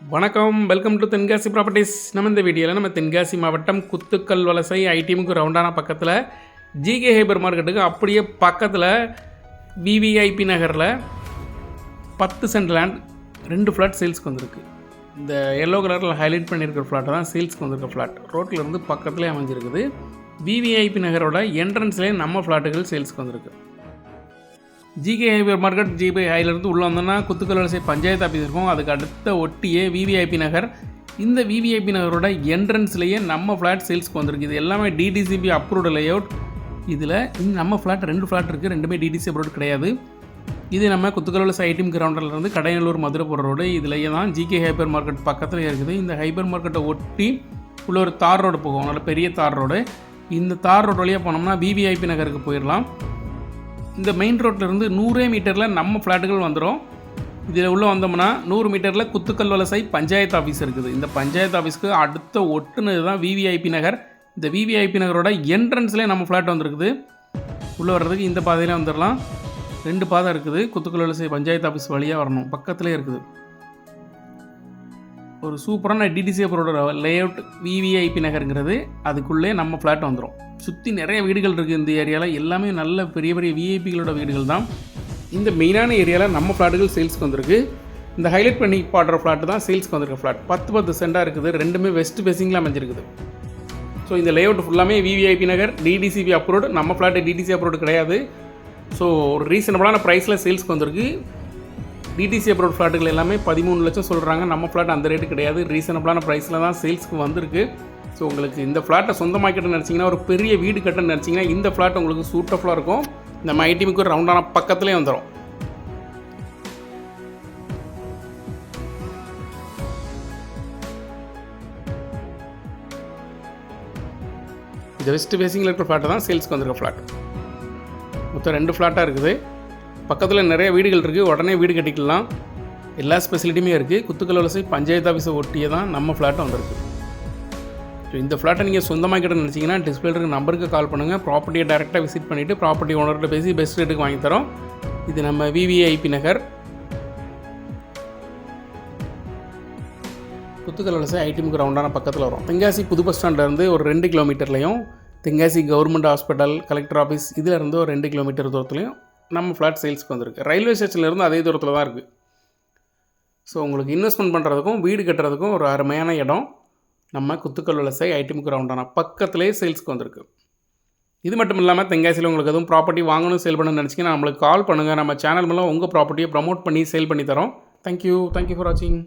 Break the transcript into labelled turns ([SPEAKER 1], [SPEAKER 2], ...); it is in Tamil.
[SPEAKER 1] வணக்கம். வெல்கம் டு தென்காசி ப்ராப்பர்ட்டிஸ் நம்ம இந்த வீடியோவில் நம்ம தென்காசி மாவட்டம் குத்துக்கல் வலசை ஐடிஎம்க்கு ரவுண்டான பக்கத்தில் ஜிகே ஹைபர் மார்க்கெட்டுக்கு அப்படியே பக்கத்தில் விவிஐபி நகரில் பத்து சென்ட் லேண்ட் ரெண்டு ஃப்ளாட் சேல்ஸ்க்கு வந்திருக்கு. இந்த எல்லோ கலரில் ஹைலைட் பண்ணியிருக்கிற ஃப்ளாட் தான் சேல்ஸ்க்கு வந்திருக்க ஃப்ளாட் ரோட்டில் இருந்து பக்கத்துலேயே அமைஞ்சிருக்குது. விவிஐபி நகரோட என்ட்ரன்ஸ்லேயே நம்ம ஃப்ளாட்டுகள் சேல்ஸ்க்கு வந்திருக்கு. ஜிகே ஹைபர் மார்க்கெட் ஜிபி ஹைலேருந்து உள்ளே வந்தோன்னா குத்துக்கல்வரிசை பஞ்சாயத்து ஆஃபீஸ் இருக்கும். அதுக்கு அடுத்த ஒட்டியே விவிஐபி நகர். இந்த விவிஐபி நகரோட என்ட்ரன்ஸ்லேயே நம்ம ஃப்ளாட் சேல்ஸ்க்கு வந்திருக்கு. இது எல்லாமே டிடிசிபி அப்ரூவ்டு லேஅவுட் இதில் நம்ம ஃப்ளாட் ரெண்டு ஃப்ளாட் இருக்குது ரெண்டுமே டிடிசி அப்ரூவ்டு கிடையாது. இது நம்ம குத்துக்கல் ஐடிம் ஐடிஎம் கிரவுண்டில் இருந்து கடையனூர் மதுரை போகிற ரோடு இதுலேயே தான் ஜிகே ஹைபர் மார்க்கெட் பக்கத்தில் இருக்குது. இந்த ஹைபர் மார்க்கெட்டை ஒட்டி உள்ள ஒரு தார் ரோடு போகும். நல்ல பெரிய தார் ரோடு இந்த தார் ரோடு வழியாக போனோம்னா விவிஐபி நகருக்கு போயிடலாம் இந்த மெயின் ரோட்லேருந்து நூறே மீட்டரில் நம்ம ஃப்ளாட்டுகள் வந்துடும் இதில் உள்ளே வந்தோம்னா நூறு மீட்டரில் குத்துக்கல் வலசை பஞ்சாயத்து ஆஃபீஸ் இருக்குது. இந்த பஞ்சாயத்து ஆஃபீஸ்க்கு அடுத்த ஒட்டுனது தான் விவிஐபி நகர். இந்த விவிஐபி நகரோட என்ட்ரன்ஸ்லேயே நம்ம ஃப்ளாட் வந்திருக்குது. உள்ளே வர்றதுக்கு இந்த பாதையிலே வந்துடலாம் ரெண்டு பாதை இருக்குது. குத்துக்கல் வலசை பஞ்சாயத்து ஆஃபீஸ் வழியாக வரணும். பக்கத்துலேயே இருக்குது. ஒரு சூப்பரான டிடிசி அப்ரோட லேஅவுட் விவிஐபி நகருங்கிறது அதுக்குள்ளே நம்ம ஃப்ளாட் வந்துடும் சுற்றி நிறைய வீடுகள் இருக்குது இந்த ஏரியாவில் எல்லாமே நல்ல பெரிய பெரிய விஐபிகளோட வீடுகள் தான். இந்த மெயினான ஏரியாவில் நம்ம ஃப்ளாட்டுகள் சேல்ஸ்க்கு வந்திருக்கு. இந்த ஹைலைட் பண்ணி பாடுற ஃப்ளாட் தான் சேல்ஸ்க்கு வந்திருக்க ஃப்ளாட் பத்து பத்து சென்டாக இருக்குது. ரெண்டுமே வெஸ்ட் ஃபேசிங்கில் அமைஞ்சிருக்குது. ஸோ இந்த லேஅவுட் ஃபுல்லாமே விவிஐபி நகர் டிடிசிபி அப்ரோடு நம்ம ஃப்ளாட்டு டிடிசி அப்ரோடு கிடையாது. ஸோ ஒரு ரீசனபிளான ப்ரைஸில் சேல்ஸ்க்கு வந்திருக்கு. டிடிசி அப்ரோட் ஃப்ளாட்டுகள் எல்லாமே பதிமூணு லட்சம் சொல்கிறாங்க நம்ம ஃப்ளாட் அந்த ரேட்டு கிடையாது. ரீசனபிளான ப்ரைஸில் தான் சேல்ஸ்க்கு வந்திருக்கு. ஸோ உங்களுக்கு இந்த ஃப்ளாட்டை சொந்தமாக்கிட்ட நினச்சிங்கன்னா ஒரு பெரிய வீடு கட்ட நினச்சிங்கன்னா இந்த ஃப்ளாட் உங்களுக்கு சூட்டஃபுல்லாக இருக்கும். நம்ம ஐடிமிக்கு ஒரு ரவுண்டான பக்கத்துலேயே வந்துடும் இந்த வெஸ்ட் ஃபேஸிங்கில் இருக்கிற ஃப்ளாட்டை தான் சேல்ஸ்க்கு வந்திருக்க ஃப்ளாட் மொத்தம் ரெண்டு ஃப்ளாட்டாக இருக்குது. பக்கத்தில் நிறைய வீடுகள் இருக்குது உடனே வீடு கட்டிக்கலாம். எல்லா ஸ்பெசிலிட்டியுமே இருக்குது குத்துக்கல் வலசை பஞ்சாயத்து ஆஃபீஸை ஒட்டியே தான் நம்ம ஃப்ளாட் வந்திருக்கு. ஸோ இந்த ஃப்ளாட்டை நீங்கள் சொந்தமாக கிட்ட நினச்சிங்கன்னா டிஸ்பிளே இருக்கிற நம்பருக்கு கால் பண்ணுங்கள் ப்ராப்பர்ட்டியை டேரெக்டாக விசிட் பண்ணிவிட்டு ப்ராப்பர்ட்டி ஓனர்கிட்ட பேசி பெஸ்ட் ரேட்டுக்கு வாங்கி தரோம். இது நம்ம விவிஐபி நகர். குத்துக்கல் வலசை ஐடிஎம் ரவுண்டான பக்கத்தில் வரும். தென்காசி புது பஸ் ஸ்டாண்ட்லேருந்து ஒரு ரெண்டு கிலோமீட்டர்லையும் Tenkasi government hospital collector office இதில் இருந்து ஒரு ரெண்டு கிலோமீட்டர் தூரத்துலையும் நம்ம ஃப்ளாட் சேல்ஸ்க்கு வந்திருக்கு. ரயில்வே ஸ்டேஷன்லேருந்து அதே தூரத்தில் தான் இருக்குது ஸோ உங்களுக்கு இன்வெஸ்ட்மெண்ட் பண்ணுறதுக்கும் வீடு கட்டுறதுக்கும் ஒரு அருமையான இடம். நம்ம குத்துக்கல் வலசை ஐடிஎம் கிரவுண்டான பக்கத்துலேயே சேல்ஸ்க்கு வந்திருக்கு. இது மட்டும் இல்லாமல் தென்காசியில் உங்களுக்கு எதுவும் ப்ராப்பர்ட்டி வாங்கணும் சேல் பண்ணணும்னு நினச்சிங்கன்னா நம்மளுக்கு கால் பண்ணுங்கள் நம்ம சேனல் மூலம் உங்கள் ப்ராப்பர்ட்டியை ப்ரமோட் பண்ணி சேல் பண்ணி தரோம். தேங்க்யூ தேங்க்யூ ஃபார் வாட்சிங்